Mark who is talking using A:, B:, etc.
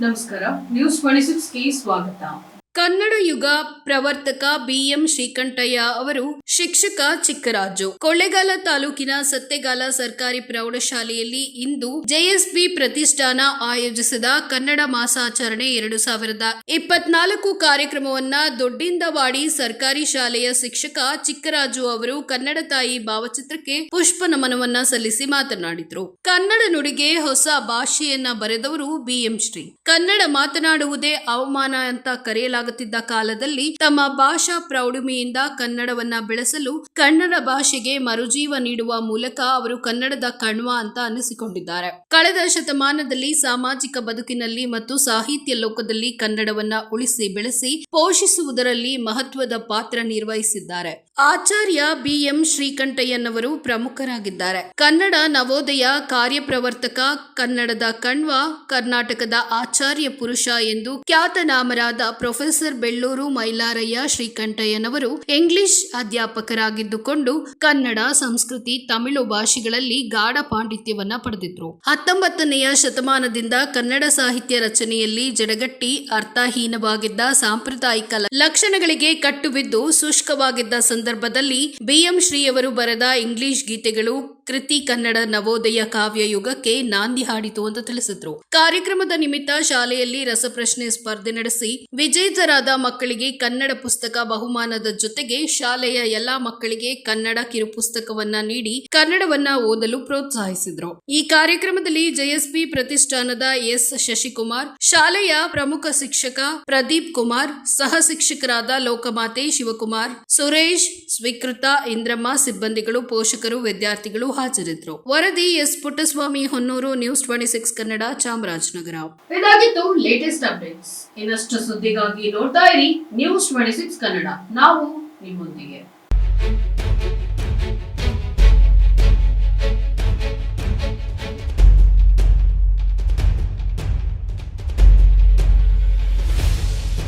A: ನಮಸ್ಕಾರ. News twenty ಸಿಕ್ಸ್ಗೆ ಸ್ವಾಗತ. ಕನ್ನಡ ಯುಗ ಪ್ರವರ್ತಕ ಬಿಎಂ ಶ್ರೀಕಂಠಯ್ಯ ಅವರು ಶಿಕ್ಷಕ ಚಿಕ್ಕರಾಜು. ಕೊಳ್ಳೇಗಾಲ ತಾಲೂಕಿನ ಸತ್ತೆಗಾಲ ಸರ್ಕಾರಿ ಪ್ರೌಢಶಾಲೆಯಲ್ಲಿ ಇಂದು ಜೆಎಸ್ಬಿ ಪ್ರತಿಷ್ಠಾನ ಆಯೋಜಿಸಿದ ಕನ್ನಡ ಮಾಸಾಚರಣೆ ಎರಡು ಸಾವಿರದ ಇಪ್ಪತ್ನಾಲ್ಕು ಕಾರ್ಯಕ್ರಮವನ್ನ ದೊಡ್ಡಿಂದವಾಡಿ ಸರ್ಕಾರಿ ಶಾಲೆಯ ಶಿಕ್ಷಕ ಚಿಕ್ಕರಾಜು ಅವರು ಕನ್ನಡ ತಾಯಿ ಭಾವಚಿತ್ರಕ್ಕೆ ಪುಷ್ಪ ನಮನವನ್ನ ಸಲ್ಲಿಸಿ ಮಾತನಾಡಿದರು. ಕನ್ನಡ ನುಡಿಗೆ ಹೊಸ ಭಾಷೆಯನ್ನ ಬರೆದವರು ಬಿಎಂ ಶ್ರೀ. ಕನ್ನಡ ಮಾತನಾಡುವುದೇ ಅವಮಾನ ಅಂತ ಕರೆಯಲಾಗುತ್ತಿದ್ದ ಕಾಲದಲ್ಲಿ ತಮ್ಮ ಭಾಷಾ ಪ್ರೌಢಿಮೆಯಿಂದ ಕನ್ನಡವನ್ನ ಬೆಳೆಸಲು ಕನ್ನಡ ಭಾಷೆಗೆ ಮರುಜೀವ ನೀಡುವ ಮೂಲಕ ಅವರು ಕನ್ನಡದ ಕಣ್ವ ಅಂತ ಅನಿಸಿಕೊಂಡಿದ್ದಾರೆ ಕಳೆದ ಶತಮಾನದಲ್ಲಿ ಸಾಮಾಜಿಕ ಬದುಕಿನಲ್ಲಿ ಮತ್ತು ಸಾಹಿತ್ಯ ಲೋಕದಲ್ಲಿ ಕನ್ನಡವನ್ನ ಉಳಿಸಿ ಬೆಳೆಸಿ ಪೋಷಿಸುವುದರಲ್ಲಿ ಮಹತ್ವದ ಪಾತ್ರ ನಿರ್ವಹಿಸಿದ್ದಾರೆ. ಆಚಾರ್ಯ ಬಿಎಂ ಶ್ರೀಕಂಠಯ್ಯನವರು ಪ್ರಮುಖರಾಗಿದ್ದಾರೆ. ಕನ್ನಡ ನವೋದಯ ಕಾರ್ಯಪ್ರವರ್ತಕ, ಕನ್ನಡದ ಕಣ್ವ, ಕರ್ನಾಟಕದ ಆಚಾರ್ಯ ಪುರುಷ ಎಂದು ಖ್ಯಾತನಾಮರಾದ ಪ್ರೊಫೆಸರ್ ಬೆಳ್ಳೂರು ಮೈಲಾರಯ್ಯ ಶ್ರೀಕಂಠಯ್ಯನವರು ಇಂಗ್ಲಿಷ್ ಅಧ್ಯಾಪಕರಾಗಿದ್ದುಕೊಂಡು ಕನ್ನಡ, ಸಂಸ್ಕೃತಿ, ತಮಿಳು ಭಾಷೆಗಳಲ್ಲಿ ಗಾಢ ಪಾಂಡಿತ್ಯವನ್ನ ಪಡೆದಿದ್ರು. ಹತ್ತೊಂಬತ್ತನೆಯ ಶತಮಾನದಿಂದ ಕನ್ನಡ ಸಾಹಿತ್ಯ ರಚನೆಯಲ್ಲಿ ಜಡಗಟ್ಟಿ, ಅರ್ಥಹೀನವಾಗಿದ್ದ ಸಾಂಪ್ರದಾಯಿಕ ಲಕ್ಷಣಗಳಿಗೆ ಕಟ್ಟುಬಿದ್ದು ಶುಷ್ಕವಾಗಿದ್ದ ಸಂದರ್ಭದಲ್ಲಿ ಬಿಎಂ ಶ್ರೀಯವರು ಬರೆದ ಇಂಗ್ಲಿಷ್ ಗೀತೆಗಳು ಕೃತಿ ಕನ್ನಡ ನವೋದಯ ಕಾವ್ಯ ಯುಗಕ್ಕೆ ನಾಂದಿ ಹಾಡಿತು ಅಂತ ತಿಳಿಸಿದ್ರು. ಕಾರ್ಯಕ್ರಮದ ನಿಮಿತ್ತ ಶಾಲೆಯಲ್ಲಿ ರಸಪ್ರಶ್ನೆ ಸ್ಪರ್ಧೆ ನಡೆಸಿ ವಿಜೇತರಾದ ಮಕ್ಕಳಿಗೆ ಕನ್ನಡ ಪುಸ್ತಕ ಬಹುಮಾನದ ಜೊತೆಗೆ ಶಾಲೆಯ ಎಲ್ಲಾ ಮಕ್ಕಳಿಗೆ ಕನ್ನಡ ಕಿರುಪುಸ್ತಕವನ್ನ ನೀಡಿ ಕನ್ನಡವನ್ನ ಓದಲು ಪ್ರೋತ್ಸಾಹಿಸಿದ್ರು. ಈ ಕಾರ್ಯಕ್ರಮದಲ್ಲಿ ಜೆಎಸ್ಬಿ ಪ್ರತಿಷ್ಠಾನದ ಎಸ್. ಶಶಿಕುಮಾರ್, ಶಾಲೆಯ ಪ್ರಮುಖ ಶಿಕ್ಷಕ ಪ್ರದೀಪ್ ಕುಮಾರ್, ಸಹ ಶಿಕ್ಷಕರಾದ ಲೋಕಮಾತೆ ಶಿವಕುಮಾರ್, ಸುರೇಶ್, ಸ್ವೀಕೃತ ಇಂದ್ರಮ್ಮ ಸಿಬ್ಬಂದಿಗಳು, ಪೋಷಕರು, ವಿದ್ಯಾರ್ಥಿಗಳು ಹಾಜರಿದ್ದರು ವರದಿ S Puttaswamy, Honnur, news twenty six Kannada, Chamarajanagar. ಇದಾಗಿತ್ತು ಲೇಟೆಸ್ಟ್ ಅಪ್ಡೇಟ್ಸ್ ಇನ್ನಷ್ಟು ಸುದ್ದಿಗಾಗಿ ನೋಡ್ತಾ ಇರಿ ನ್ಯೂಸ್ ಟ್ವೆಂಟಿ ಸಿಕ್ಸ್ ಕನ್ನಡ. ನಾವು ನಿಮ್ಮೊಂದಿಗೆ.